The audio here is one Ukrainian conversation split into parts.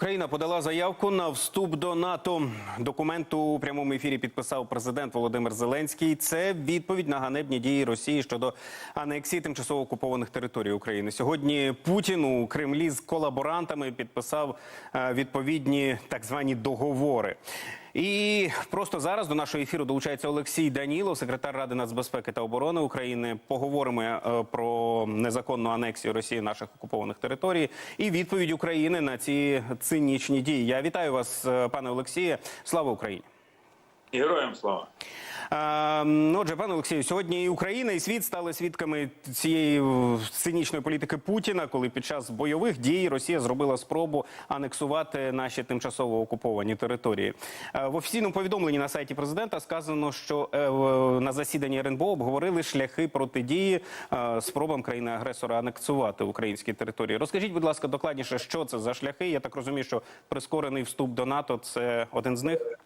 Україна подала заявку на вступ до НАТО. Документ у прямому ефірі підписав президент Володимир Зеленський. Це відповідь на ганебні дії Росії щодо анексії тимчасово окупованих територій України. Сьогодні Путін у Кремлі з колаборантами підписав е, відповідні так звані договори. І просто зараз до нашого ефіру долучається Олексій Данілов, секретар Ради нацбезпеки та оборони України. Поговоримо е, про незаконну анексію Росії наших окупованих територій і відповідь України на ці цинічні дії. Я вітаю вас, е, пане Олексіє. Слава Україні! Героям слава. Ну, Отже, пане Олексію, сьогодні і Україна, і світ стали свідками цієї цинічної політики Путіна, коли під час бойових дій Росія зробила спробу анексувати наші тимчасово окуповані території. Е, В офіційному повідомленні на сайті президента сказано, що е, на засіданні РНБО обговорили шляхи протидії е, спробам країни-агресора анексувати українські території. Розкажіть, будь ласка, докладніше, що це за шляхи? Я так розумію, що прискорений вступ до НАТО це один з них.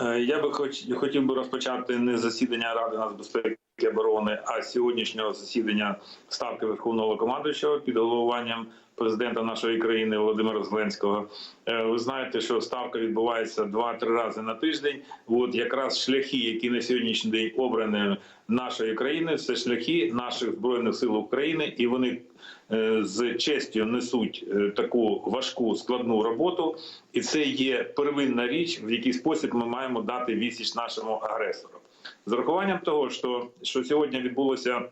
Е, Я би хоч хотів би розпочати не засідання Ради нацбезпеки оборони, а сьогоднішнього засідання ставки Верховного командуючого під головуванням президента нашої країни Володимира Зеленського. Е, Ви знаєте, що ставка відбувається два-три рази на тиждень. От якраз шляхи, які на сьогоднішній день обрані нашої країни, це шляхи наших збройних сил України, і вони е, з честю несуть е, таку важку складну роботу, і це є первинна річ, в який спосіб ми маємо дати відсіч нашому агресору. З урахуванням того, що, що сьогодні відбулося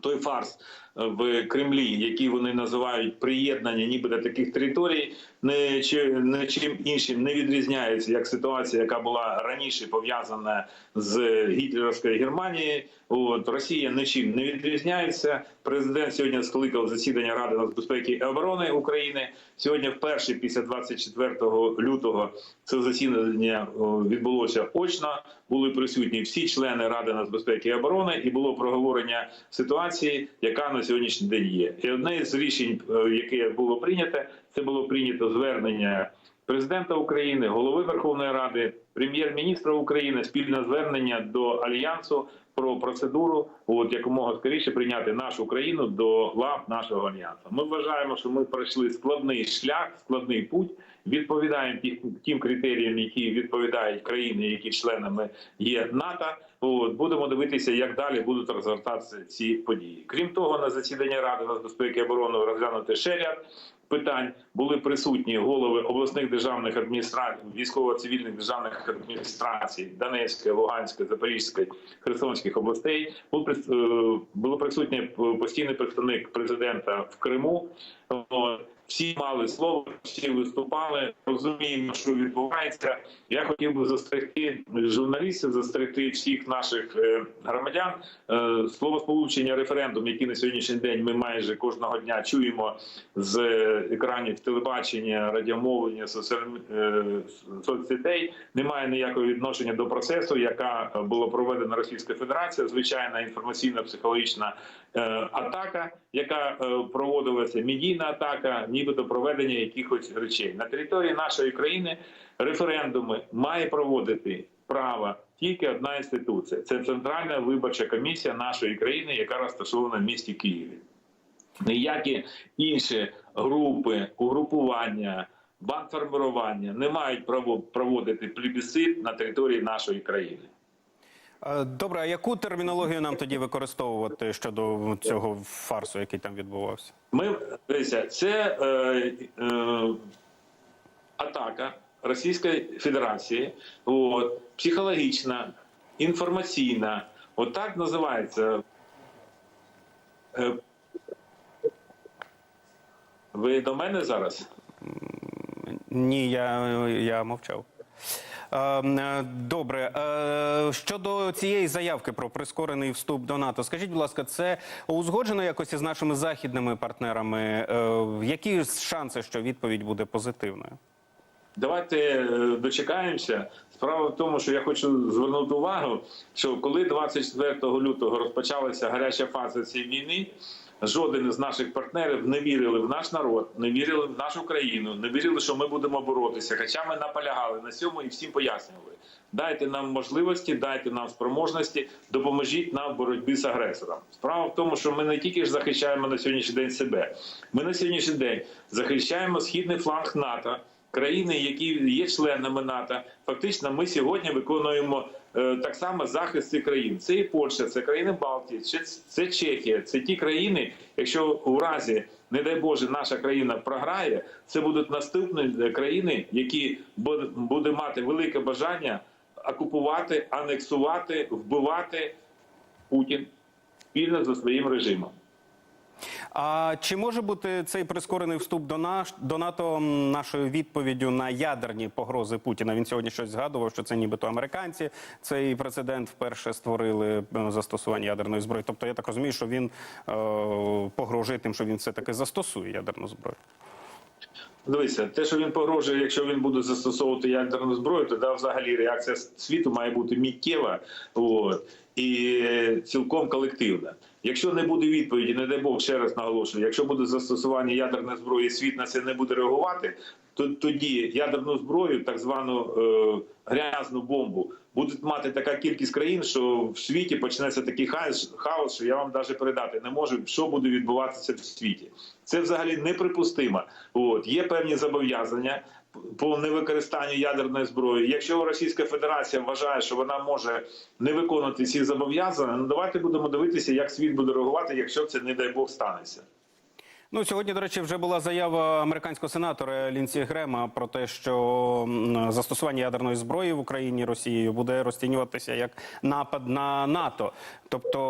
той фарс в Кремлі, який вони називають приєднання, ніби до таких територій, не чи не чим іншим не відрізняється як ситуація, яка була раніше пов'язана з гітлерівською Германією. От Росія нічим не відрізняється. Президент сьогодні скликав засідання Ради нацбезпеки і оборони України. Сьогодні, вперше після 24 лютого, це засідання відбулося очно. Були присутні всі члени Ради нацбезпеки і оборони, і було проговорення ситуації, яка на сьогоднішній день є. І одне з рішень, е, яке було прийнято, це було прийнято звернення президента України, голови Верховної Ради, прем'єр-міністра України, спільне звернення до альянсу про процедуру, от якомога скоріше прийняти нашу країну до лав нашого альянсу. Ми вважаємо, що ми пройшли складний шлях, складний путь. Відповідаємо ті- тим критеріям, які відповідають країни, які членами є НАТО. От будемо дивитися, як далі будуть розгортатися ці події. Крім того, на засіданні Ради нацбезпеки і оборони розглянути ще ряд питань. Були присутні голови обласних державних адміністрацій, військово-цивільних державних адміністрацій Донецької, Луганської, Запорізької, Херсонських областей. Був е, було присутнє постійний представник президента в Криму. Всі мали слово, всі виступали. Розуміємо, що відбувається. Я хотів би застерегти журналістів, застерегти всіх наших е, громадян. Е, Словосполучення референдум, який на сьогоднішній день ми майже кожного дня чуємо з екранів телебачення, радіомовлення, е, соцсетей, не має ніякого відношення до процесу, яка була проведена Російською Федерацією. Звичайна інформаційно-психологічна е, атака, яка проводилася, медійна атака, нібито проведення якихось речей на території нашої країни. Референдуми має проводити право тільки одна інституція. Це Центральна виборча комісія нашої країни, яка розташована в місті Києві. Ніякі інші групи, угрупування, бандформування не мають право проводити плебісцит на території нашої країни. Е, Добре, а яку термінологію нам тоді використовувати щодо цього фарсу, який там відбувався? Ми дивіться, це е, е, атака Російської Федерації, от, психологічна, інформаційна. От так називається. Е, ви до мене зараз? Ні, я, я мовчав. Е, е, Добре, Е, щодо цієї заявки про прискорений вступ до НАТО, скажіть, будь ласка, це узгоджено якось із нашими західними партнерами? Які шанси, що відповідь буде позитивною? Давайте е, дочекаємося. Справа в тому, що я хочу звернути увагу, що коли 24 лютого розпочалася гаряча фаза цієї війни, жоден із наших партнерів не вірили в наш народ, не вірили в нашу країну, не вірили, що ми будемо боротися. Хоча ми наполягали на цьому і всім пояснювали. Дайте нам можливості, дайте нам спроможності, допоможіть нам в боротьбі з агресором. Справа в тому, що ми не тільки ж захищаємо на сьогоднішній день себе, ми на сьогоднішній день захищаємо східний фланг НАТО, країни, які є членами НАТО. Фактично, ми сьогодні виконуємо е, так само захист цих країн. Це і Польща, це країни Балтії, це, Чехія, це ті країни, якщо у разі, не дай Боже, наша країна програє, це будуть наступні е, країни, які буде мати велике бажання окупувати, анексувати, вбивати Путін спільно за своїм режимом. А чи може бути цей прискорений вступ до наш до НАТО нашою відповіддю на ядерні погрози Путіна? Він сьогодні щось згадував, що це нібито американці. Цей прецедент вперше створили е, застосування ядерної зброї. Тобто я так розумію, що він е, погрожує тим, що він все таки застосує ядерну зброю. Дивися, те, що він погрожує, якщо він буде застосовувати ядерну зброю, тоді взагалі реакція світу має бути миттєва от, і цілком колективна. Якщо не буде відповіді, не дай Бог ще раз наголошую, якщо буде застосування ядерної зброї, світ на це не буде реагувати, то тоді ядерну зброю, так звану е, грязну бомбу, буде мати така кількість країн, що в світі почнеться такий хаос, хаос, що я вам навіть передати не можу, що буде відбуватися в світі. Це взагалі неприпустимо. От є певні зобов'язання по невикористанню ядерної зброї. Якщо Російська Федерація вважає, що вона може не виконувати ці зобов'язання, ну давайте будемо дивитися, як світ буде реагувати, якщо це не дай Бог станеться. Ну сьогодні, до речі, вже була заява американського сенатора Лінсі Грема про те, що застосування ядерної зброї в Україні Росією буде розцінюватися як напад на НАТО. Тобто,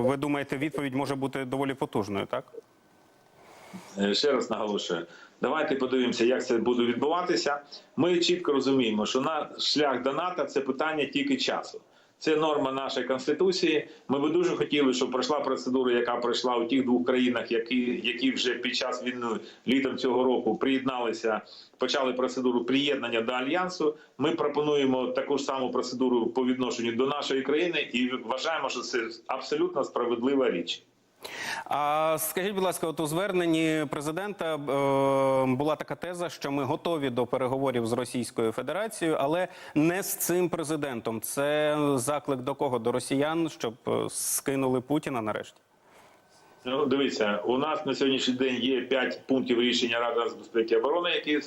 ви думаєте, відповідь може бути доволі потужною, так? Е, Ще раз наголошую. Давайте подивимося, як це буде відбуватися. Ми чітко розуміємо, що наш шлях до НАТО це питання тільки часу. Це норма нашої конституції. Ми би дуже хотіли, щоб пройшла процедура, яка пройшла у тих двох країнах, які, які вже під час війни літом цього року приєдналися, почали процедуру приєднання до альянсу. Ми пропонуємо таку ж саму процедуру по відношенню до нашої країни і вважаємо, що це абсолютно справедлива річ. А скажіть, будь ласка, от у зверненні президента е, була така теза, що ми готові до переговорів з Російською Федерацією, але не з цим президентом. Це заклик до кого? До росіян, щоб е, скинули Путіна нарешті. Ну, дивіться, у нас на сьогоднішній день є п'ять пунктів рішення Ради з безпеки оборони, які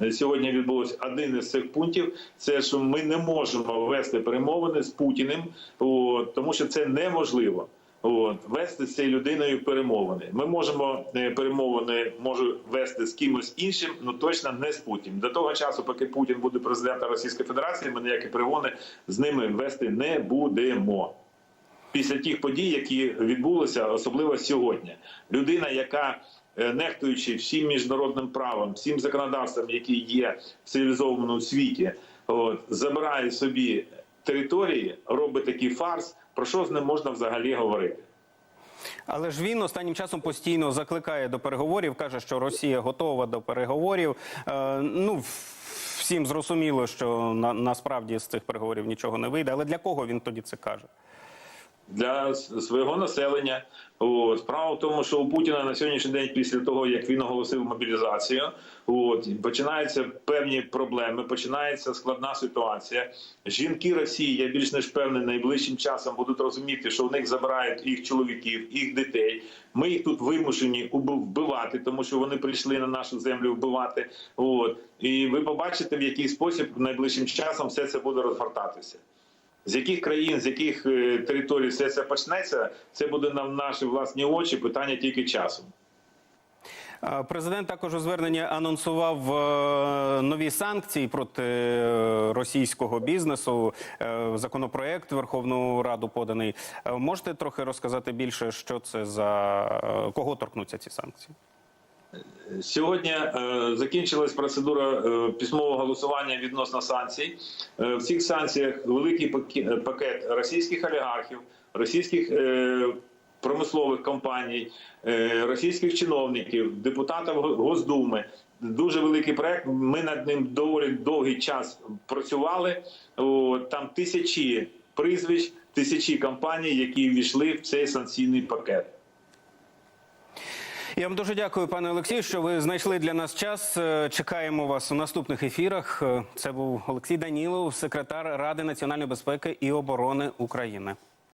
е, сьогодні відбулось. Один із цих пунктів це що ми не можемо вести перемовини з Путіним, от, тому що це неможливо. От, вести з цією людиною перемовини. Ми можемо е, перемовини можу вести з кимось іншим, ну точно не з Путіним. До того часу, поки Путін буде президентом Російської Федерації, ми ніякі перемовини з ними вести не будемо після тих подій, які відбулися, особливо сьогодні. Людина, яка е, нехтуючи всім міжнародним правом, всім законодавством, які є в цивілізованому світі, от, забирає собі території, робить такий фарс. Про що з ним можна взагалі говорити? Але ж він останнім часом постійно закликає до переговорів, каже, що Росія готова до переговорів. Е, ну всім зрозуміло, що на, насправді з цих переговорів нічого не вийде. Але для кого він тоді це каже? Для свого населення. От. Справа в тому, що у Путіна на сьогоднішній день, після того як він оголосив мобілізацію, от починаються певні проблеми, починається складна ситуація. Жінки Росії, я більш ніж певний, найближчим часом будуть розуміти, що в них забирають їх чоловіків, їх дітей. Ми їх тут вимушені вбивати, тому що вони прийшли на нашу землю вбивати. От і ви побачите, в який спосіб найближчим часом все це буде розгортатися. З яких країн, з яких е, територій все це почнеться, це буде на наші власні очі питання тільки часу. Президент також у зверненні анонсував е, нові санкції проти е, російського бізнесу. Законопроект Верховну Раду поданий. Можете трохи розказати більше, що це за кого торкнуться ці санкції? Сьогодні е, закінчилась процедура е, письмового голосування відносно санкцій. Е, в цих санкціях великий паке- пакет російських олігархів, російських промислових компаній, російських чиновників, депутатів Госдуми. Дуже великий проект. Ми над ним доволі довгий час працювали. Там тисячі прізвищ, тисячі компаній, які ввійшли в цей санкційний пакет. Я вам дуже дякую, пане Олексію, що ви знайшли для нас час. Е, Чекаємо вас у наступних ефірах. Е, Це був Олексій Данілов, секретар Ради національної безпеки і оборони України.